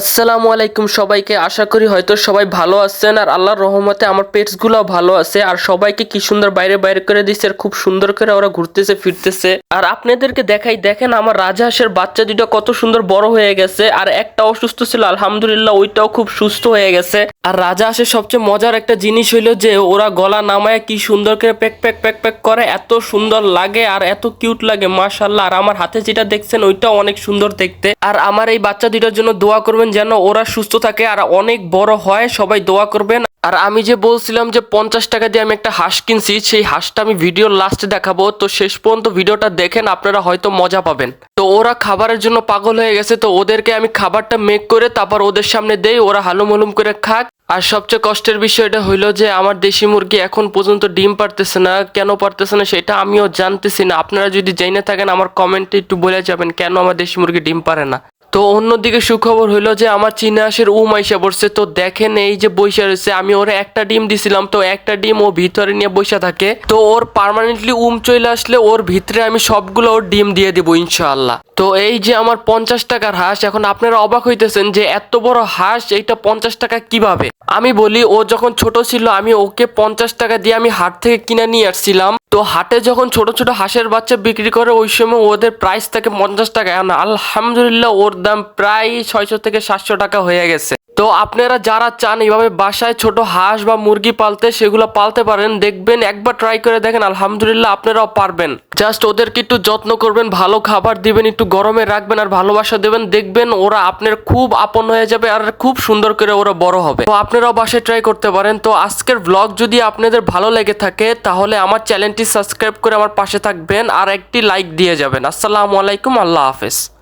আসসালামু আলাইকুম সবাইকে। আশা করি হয়তো সবাই ভালো আছেন আর আল্লাহর রহমতে আমার পেটসগুলো ভালো আছে আর সবাইকে কি সুন্দর বাইরে বাইরে করে দিচ্ছে খুব সুন্দর করে ওরা ঘুরতেছে, ফিরতেছে। আর আপনাদেরকে দেখাই, দেখেন আমার রাজহাঁসের বাচ্চা দুটো কত সুন্দর বড় হয়ে গেছে আর একটা অসুস্থ ছিল, আলহামদুলিল্লাহ ওইটাও খুব সুস্থ হয়ে গেছে। আর রাজহাঁসের সবচেয়ে মজার একটা জিনিস হইল যে ওরা গলা নামায় কি সুন্দর করে প্যাক প্যাক প্যাক প্যাক করে, এত সুন্দর লাগে আর এত কিউট লাগে মাশাল্লাহ আর আমার হাতে যেটা দেখছেন ওইটাও অনেক সুন্দর দেখতে। আর আমার এই বাচ্চা দুটার জন্য দোয়া করবেন যেন ওরা সুস্থ থাকে আর অনেক বড় হয়, সবাই দোয়া করবেন। আর আমি যে বলছিলাম যে পঞ্চাশ টাকা দিয়ে আমি একটা হাঁস কিনছি, সেই হাঁসটা আমি ভিডিওর লাস্টে দেখাবো। তো শেষ পর্যন্ত ভিডিওটা দেখেন, আপনারা হয়তো মজা পাবেন। তো ওরা খাবারের জন্য পাগল হয়ে গেছে, তো ওদেরকে আমি খাবারটা মেক করে তারপর ওদের সামনে দেই, ওরা হালুম হালুম করে খাক। আর সবচেয়ে কষ্টের বিষয়টা হইল যে আমার দেশি মুরগি এখন পর্যন্ত ডিম পারতেছে না, কেন পারতেছে না সেটা আমিও জানতেছি না। আপনারা যদি জেনে থাকেন, আমার কমেন্টে একটু বলে যাবেন, কেন আমার দেশি মুরগি ডিম পারে না। তো অন্যদিকে সুখবর হইল যে আমার চীনে আসের উম আইসা পড়ছে। তো দেখেন এই যে বৈশা রয়েছে, আমি ওর একটা ডিম দিছিলাম, তো একটা ডিম ও ভিতরে নিয়ে বৈশা থাকে। তো ওর পারমানেন্টলি উম চলে আসলে ওর ভিতরে আমি সবগুলো ওর ডিম দিয়ে দিব, ইনশাআল্লাহ। তো এই যে আমার পঞ্চাশ টাকার হাঁস, এখন আপনারা অবাক হইতেছেন যে এত বড় হাঁস, এইটা পঞ্চাশ টাকা কীভাবে? আমি বলি, ও যখন ছোট ছিল, আমি ওকে পঞ্চাশ টাকা দিয়ে আমি হাট থেকে কিনে নিয়ে আসছিলাম। তো হাটে যখন ছোট ছোট হাঁসের বাচ্চা বিক্রি করে, ওই সময় ওদের প্রাইস থাকে পঞ্চাশ টাকা। আলহামদুলিল্লাহ, ওর দাম প্রায় ছয়শো থেকে সাতশো টাকা হয়ে গেছে। তো আপনারা যারা চান এইভাবে বাসায় ছোট হাঁস বা মুরগি পালতে, সেগুলো পালতে পারেন, দেখবেন একবার ট্রাই করে দেখেন, আলহামদুলিল্লাহ আপনারাও পারবেন। জাস্ট ওদেরকে একটু যত্ন করবেন, ভালো খাবার দিবেন, একটু গরমে রাখবেন আর ভালোবাসা দেবেন, দেখবেন ওরা আপনার খুব আপন হয়ে যাবে আর খুব সুন্দর করে ওরা বড় হবে। তো আপনারাও বাসায় ট্রাই করতে পারেন। তো আজকের ব্লগ যদি আপনাদের ভালো লেগে থাকে, তাহলে আমার চ্যানেলটি সাবস্ক্রাইব করে আমার পাশে থাকবেন আর একটি লাইক দিয়ে যাবেন। আসসালামু আলাইকুম, আল্লাহ হাফেজ।